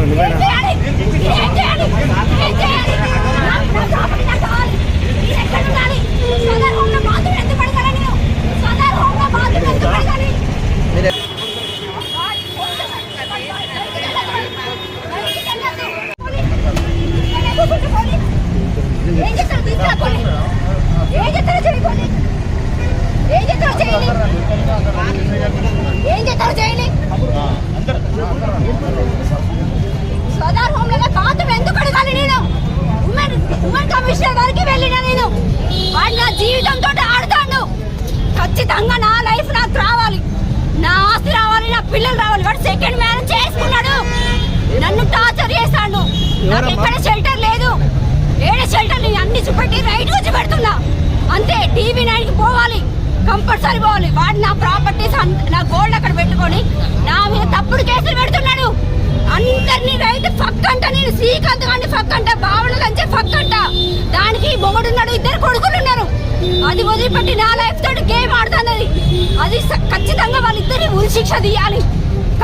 నువ్వేనా ఖచ్చితంగా నా లైఫ్ నాకు రావాలి. నా ఆస్తి రావాలి నా పిల్లలు రావాలి. వాడు సెకండ్ మ్యారేజ్ చేసుకున్నాడు. నన్ను టార్చర్ చేస్తాడు. నాకు ఎక్కడ షెల్టర్ లేదు. ఏడ షెల్టర్ నేను అన్ని చూపెట్టి రైట్ వచ్చి పెడుతున్నా. అంతే టీవీ నైన్కి పోవాలి. కంపల్సరీ పోవాలి. వాడు నా ప్రాపర్టీస్ నా గోల్డ్ అక్కడ పెట్టుకొని నా మీద తప్పుడు కేసులు పెడుతున్నాడు. అందరినీ రైతు ఫక్కంట నేను శ్రీకాంత్ గారిని ఫక్కంట బావన లంచే ఫక్కంట. దానికి మొగుడున్నాడు ఇద్దరు కొడుకులు ఉన్నారు. అది వదిలిపెట్టి నా లైఫ్ అది స- ఖచ్చితంగా వాళ్ళిద్దరిని ఉరి శిక్ష తీయాలి.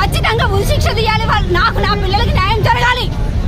ఖచ్చితంగా ఉరి శిక్ష తీయాలి.